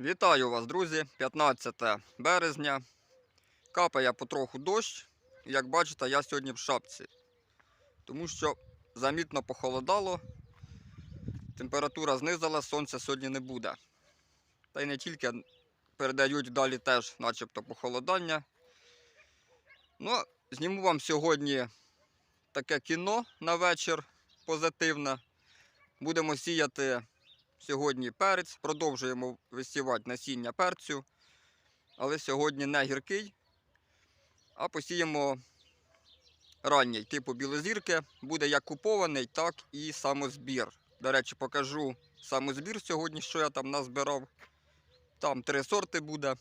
Вітаю вас, друзі! 15 березня. Капає потроху дощ. Як бачите, я сьогодні в шапці. Тому що замітно похолодало, температура знизила, сонця сьогодні не буде. Та й не тільки передають далі теж, начебто, похолодання. Ну, зніму вам сьогодні таке кіно на вечір позитивне. Будемо сіяти сьогодні перець, продовжуємо висівати насіння перцю, але сьогодні не гіркий, а посіємо ранній типу білозірки. Буде як купований, так і самозбір. До речі, покажу самозбір сьогодні, що я там назбирав. Там три сорти буде.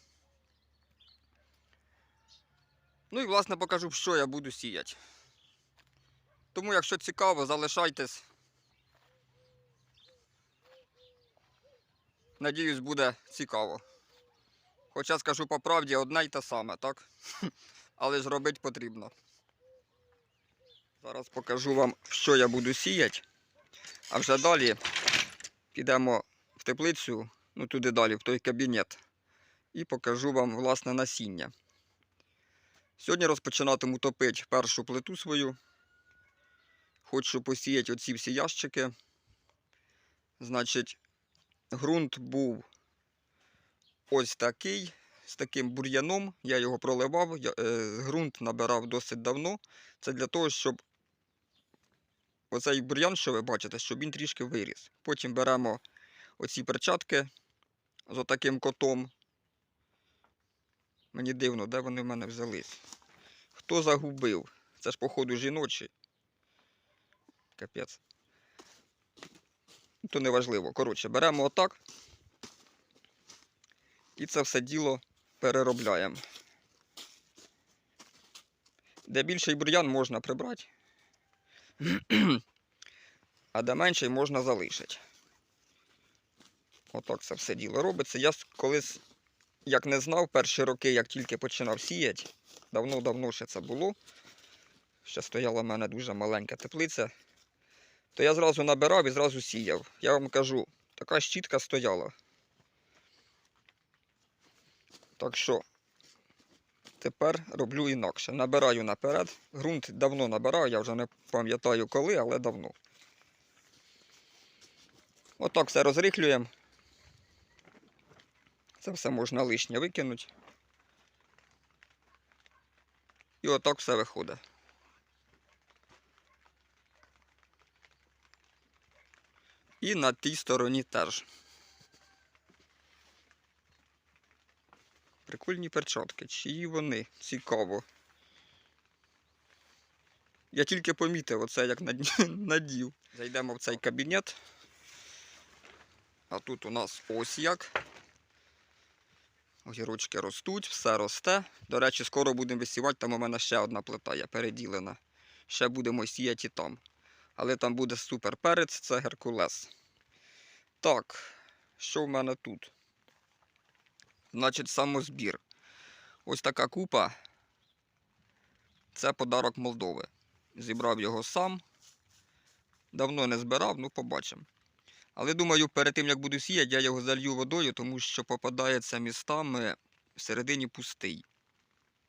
Ну і власне покажу, що я буду сіяти. Тому, якщо цікаво, залишайтесь. Надіюсь, буде цікаво. Хоча скажу по правді, одне й те саме, так? Але ж робити потрібно. Зараз покажу вам, що я буду сіяти. А вже далі підемо в теплицю, ну туди далі, в той кабінет. І покажу вам власне насіння. Сьогодні розпочинатиму топити першу плиту свою. Хочу посіяти оці всі ящики. Значить, ґрунт був ось такий, з таким бур'яном. Я його проливав. Я, е, ґрунт набирав досить давно. Це для того, щоб оцей бур'ян, що ви бачите, щоб він трішки виріс. Потім беремо оці перчатки з отаким котом. Мені дивно, де вони в мене взялись. Хто загубив? Це ж, походу, жіночі. Капець. То не важливо. Коротше, беремо отак. І це все діло переробляємо. Де більший бур'ян можна прибрати, а де менший можна залишити. Отак це все діло робиться. Я колись, як не знав, перші роки, як тільки починав сіяти, давно-давно ще це було. Ще стояла в мене дуже маленька теплиця то я зразу набирав і зразу сіяв. Я вам кажу, така щітка стояла. Так що тепер роблю інакше. Набираю наперед. Грунт давно набирав, я вже не пам'ятаю коли, але давно. Отак все розрихлюємо. Це все можна лишнє викинути. І отак все виходить. І на тій стороні теж. Прикольні перчатки. Чиї вони? Цікаво. Я тільки помітив оце, як надів. Зайдемо в цей кабінет. А тут у нас ось як. Огірочки ростуть, все росте. До речі, скоро будемо висівати, там у мене ще одна плита є переділена. Ще будемо сіяти там. Але там буде супер перець, це Геркулес. Так, що в мене тут? Значить, самозбір. Ось така купа. Це подарок Молдови. Зібрав його сам. Давно не збирав, ну побачимо. Але думаю, перед тим як буду сіяти, я його залью водою, тому що попадається містами всередині пустий.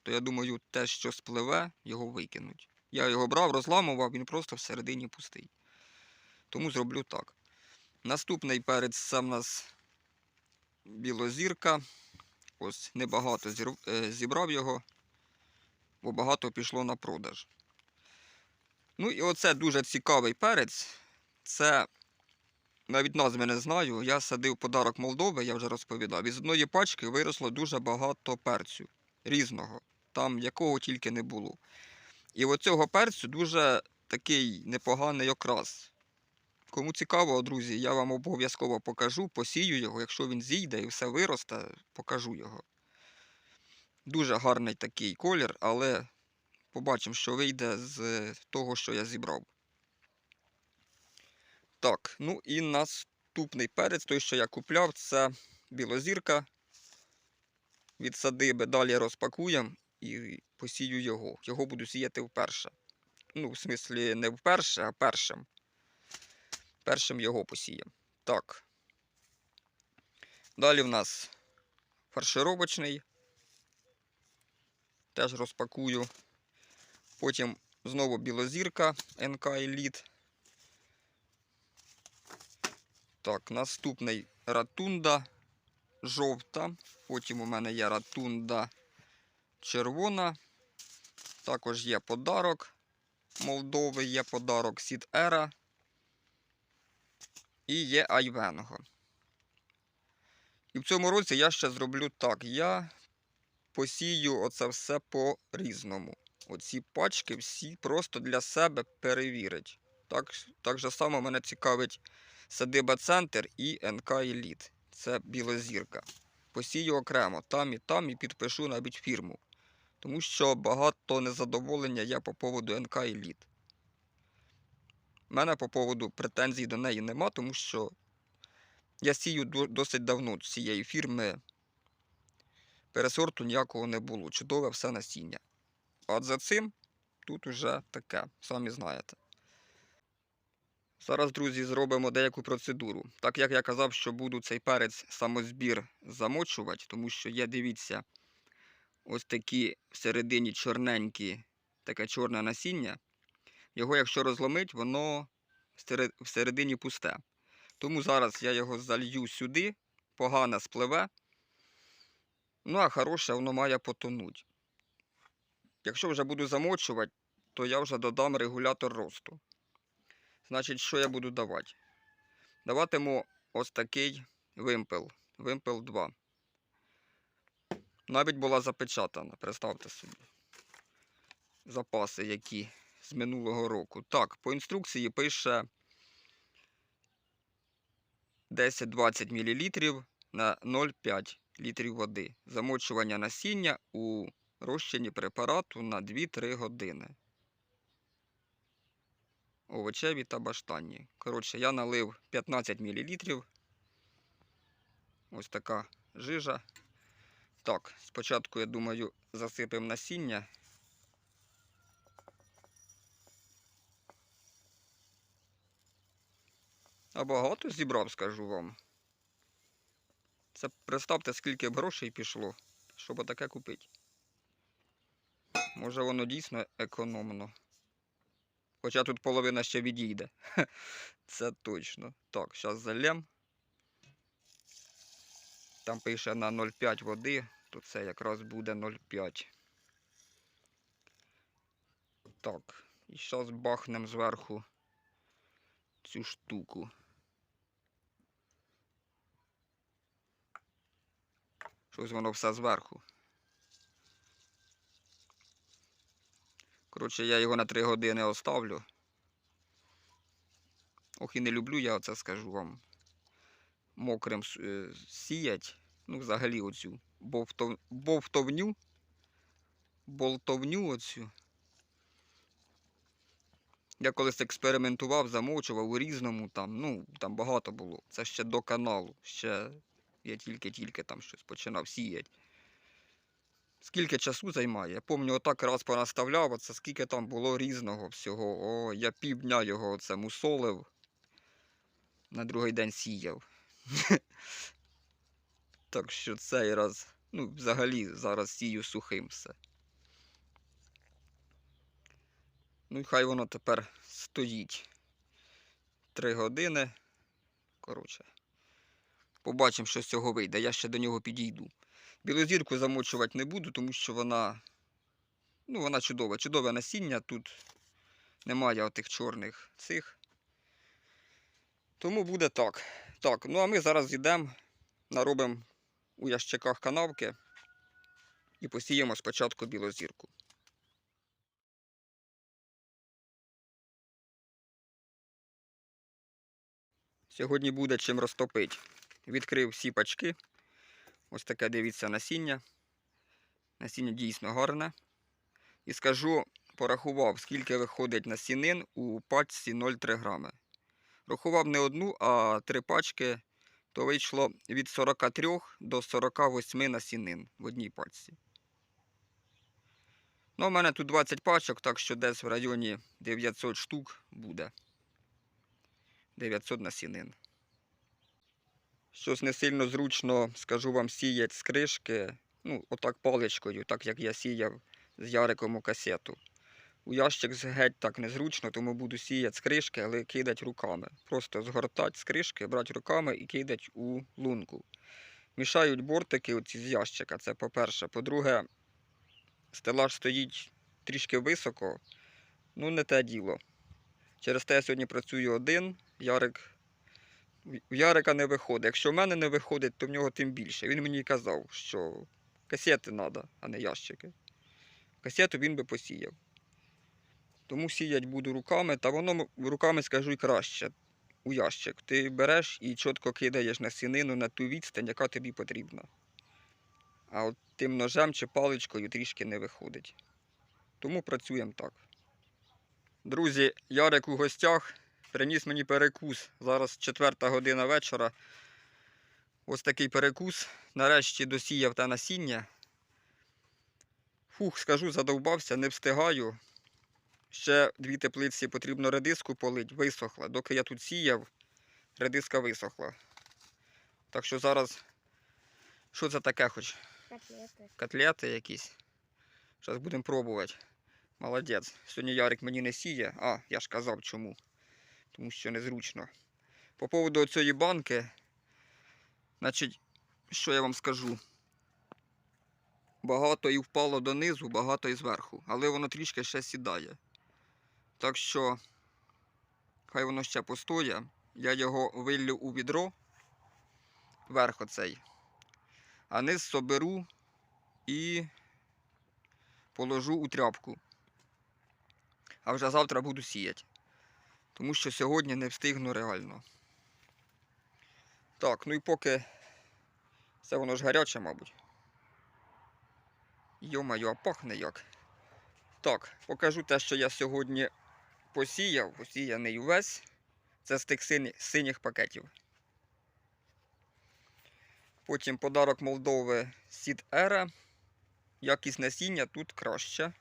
То я думаю, те, що спливе, його викинуть. Я його брав, розламував, він просто всередині пустий. Тому зроблю так. Наступний перець це в нас білозірка. Ось небагато е, зібрав його, бо багато пішло на продаж. Ну і оце дуже цікавий перець. Це навіть назви не знаю. Я садив подарок Молдови, я вже розповідав. Із одної пачки виросло дуже багато перцю різного, там якого тільки не було. І оцього перцю дуже такий непоганий окрас. Кому цікаво, друзі, я вам обов'язково покажу, посію його, якщо він зійде і все виросте, покажу його. Дуже гарний такий колір, але побачимо, що вийде з того, що я зібрав. Так, ну і наступний перець, той, що я купляв, це білозірка від садиби. Далі розпакуємо і посію його. Його буду сіяти вперше. Ну, в смислі, не вперше, а першим. Першим його посіємо. Так. Далі в нас фаршировочний. Теж розпакую. Потім знову білозірка НК Elite. Так, наступний ратунда жовта. Потім у мене є ратунда червона. Також є подарок Молдови, є подарок Сід Ера. І є Айвенго. І в цьому році я ще зроблю так. Я посію оце все по-різному. Оці пачки всі просто для себе перевірить. Так, так же само мене цікавить Садиба Центр і НК Еліт. Це білозірка. Посію окремо там і там і підпишу навіть фірму. Тому що багато незадоволення є по поводу НК Еліт. У мене по поводу претензій до неї нема, тому що я сію досить давно цієї фірми. Пересорту ніякого не було. Чудове все насіння. А за цим тут уже таке, самі знаєте. Зараз, друзі, зробимо деяку процедуру. Так як я казав, що буду цей перець самозбір замочувати, тому що є, дивіться, ось такі всередині чорненькі, таке чорне насіння. Його, якщо розломить, воно всередині пусте. Тому зараз я його залью сюди, погано спливе. Ну, а хороше воно має потонуть. Якщо вже буду замочувати, то я вже додам регулятор росту. Значить, що я буду давати? Даватиму ось такий вимпел. Вимпел 2. Навіть була запечатана, представте собі. Запаси, які з минулого року. Так, по інструкції пише 10-20 мл на 0,5 літрів води. Замочування насіння у розчині препарату на 2-3 години. Овочеві та баштанні. Коротше, я налив 15 мл. Ось така жижа. Так, спочатку, я думаю, засипемо насіння. А багато зібрав, скажу вам. Це представте, скільки б грошей пішло, щоб таке купити. Може воно дійсно економно. Хоча тут половина ще відійде. Це точно. Так, зараз залем. Там пише на 0,5 води, то це якраз буде 0,5. Так, і зараз бахнемо зверху цю штуку. Щось воно все зверху. Коротше, я його на 3 години оставлю. Ох, і не люблю, я оце скажу вам. Мокрим е, сіять. Ну, взагалі оцю бовтов... бовтовню. Болтовню оцю. Я колись експериментував, замочував у різному там, ну, там багато було. Це ще до каналу. Ще я тільки-тільки там щось починав сіяти. Скільки часу займає? Я пам'ятаю, отак раз понаставляв, оце скільки там було різного всього. О, я півдня його оце мусолив. На другий день сіяв. так що цей раз, ну, взагалі, зараз сію сухим все. Ну і хай воно тепер стоїть. Три години. Коротше. Побачимо, що з цього вийде. Я ще до нього підійду. Білозірку замочувати не буду, тому що вона. Ну, вона чудова. Чудове насіння. Тут немає отих чорних цих. Тому буде так. Так, ну а ми зараз йдемо, наробимо у ящиках канавки і посіємо спочатку білозірку. Сьогодні буде чим розтопити. Відкрив всі пачки. Ось таке дивіться насіння. Насіння дійсно гарне. І скажу, порахував, скільки виходить насінин у пачці 0,3 грами. Рахував не одну, а три пачки, то вийшло від 43 до 48 насінин в одній пачці. Ну, у мене тут 20 пачок, так що десь в районі 900 штук буде. 900 насінин. Щось не сильно зручно, скажу вам, сіять з кришки, ну, отак паличкою, так як я сіяв з Яриком у касету. У ящик геть так незручно, тому буду сіяти з кришки, але кидати руками. Просто згортати з кришки, брати руками і кидати у лунку. Мішають бортики оці з ящика, це по-перше. По-друге, стелаж стоїть трішки високо, ну не те діло. Через те я сьогодні працюю один, Ярик. У Ярика не виходить. Якщо в мене не виходить, то в нього тим більше. Він мені казав, що касети треба, а не ящики. Касету він би посіяв. Тому сіять буду руками, та воно руками скажу й краще. У ящик. Ти береш і чітко кидаєш на сінину на ту відстань, яка тобі потрібна. А от тим ножем чи паличкою трішки не виходить. Тому працюємо так. Друзі, Ярик у гостях приніс мені перекус. Зараз четверта година вечора. Ось такий перекус. Нарешті досіяв те насіння. Фух, скажу, задовбався, не встигаю. Ще дві теплиці потрібно редиску полить, висохла. Доки я тут сіяв, редиска висохла. Так що зараз. Що це таке хоч? Котлети. Котлети якісь. Зараз будемо пробувати. Молодець. Сьогодні Ярик мені не сіє. А, я ж казав чому. Тому що незручно. По поводу цієї банки, значить, що я вам скажу? Багато і впало донизу, багато і зверху. Але воно трішки ще сідає. Так що, хай воно ще постоє. Я його виллю у відро. Верх оцей. А низ соберу і положу у тряпку. А вже завтра буду сіяти. Тому що сьогодні не встигну реально. Так, ну і поки це воно ж гаряче, мабуть. Йо-моє, а пахне як. Так, покажу те, що я сьогодні посіяв, посіяний увесь. Це з тих сині- синіх пакетів. Потім подарок Молдови Сід Ера. Якість насіння тут краще.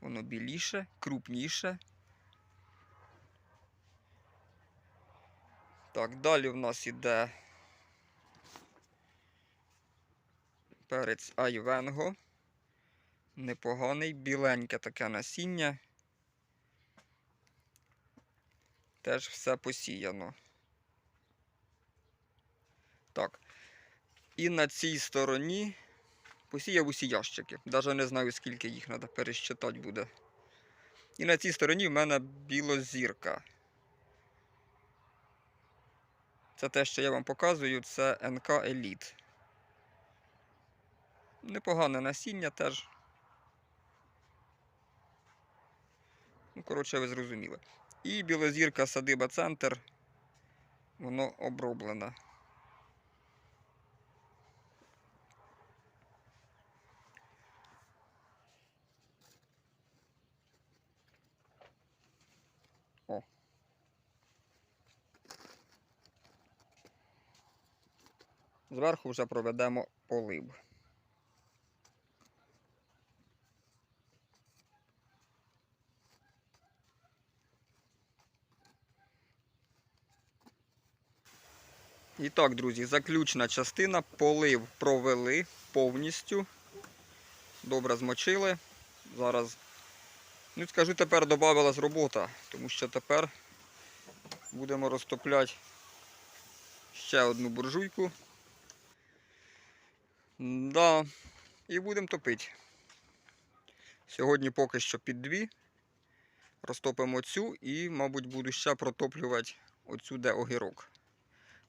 Воно біліше, крупніше. Так, далі в нас іде перець Айвенго. Непоганий, біленьке таке насіння. Теж все посіяно. Так. І на цій стороні посіяв усі ящики. Навіть не знаю, скільки їх треба пересчитати буде. І на цій стороні в мене білозірка. Це те, що я вам показую, це НК Еліт. Непогане насіння теж. Ну, коротше, ви зрозуміли. І білозірка садиба центр. Воно оброблене. Зверху вже проведемо полив. І так, друзі, заключна частина. Полив провели повністю. Добре змочили. Зараз, ну скажу, тепер додавалась робота, тому що тепер будемо розтопляти ще одну буржуйку. Да, і будемо топити. Сьогодні поки що під дві. Розтопимо цю і, мабуть, буду ще протоплювати оцю, де огірок.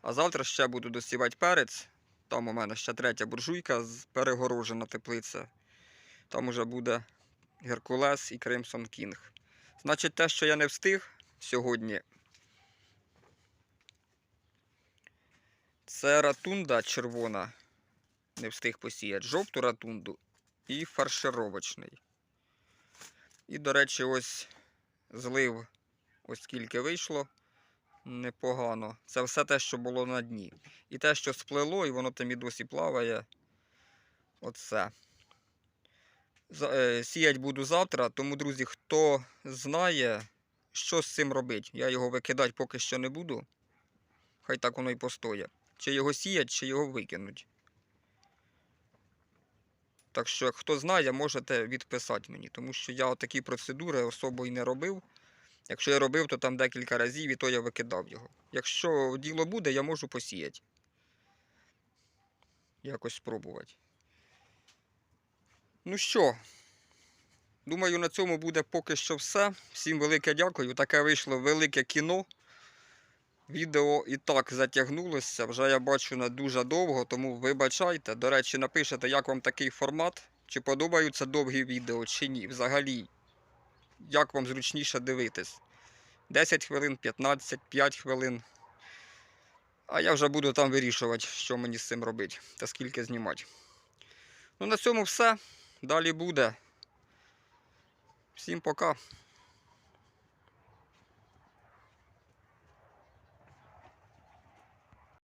А завтра ще буду досівати перець. Там у мене ще третя буржуйка перегорожена теплиця. Там уже буде Геркулес і Кримсон Кінг. Значить, те, що я не встиг сьогодні, це ратунда червона. Не встиг посіяти. Жовту ратунду і фаршировочний. І, до речі, ось злив, ось скільки вийшло. Непогано. Це все те, що було на дні. І те, що сплело, і воно там і досі плаває. Оце. Е, Сіять буду завтра, тому, друзі, хто знає, що з цим робити, я його викидати поки що не буду. Хай так воно і постоє. чи його сіять, чи його викинуть. Так що, хто знає, можете відписати мені, тому що я такі процедури особо і не робив. Якщо я робив, то там декілька разів і то я викидав його. Якщо діло буде, я можу посіяти. Якось спробувати. Ну що, думаю, на цьому буде поки що все. Всім велике дякую. Таке вийшло велике кіно. Відео і так затягнулося. Вже я бачу на дуже довго, тому вибачайте. До речі, напишете, як вам такий формат, чи подобаються довгі відео, чи ні. Взагалі, як вам зручніше дивитись. 10 хвилин, 15, 5 хвилин. А я вже буду там вирішувати, що мені з цим робити та скільки знімати. Ну, на цьому все. Далі буде. Всім пока.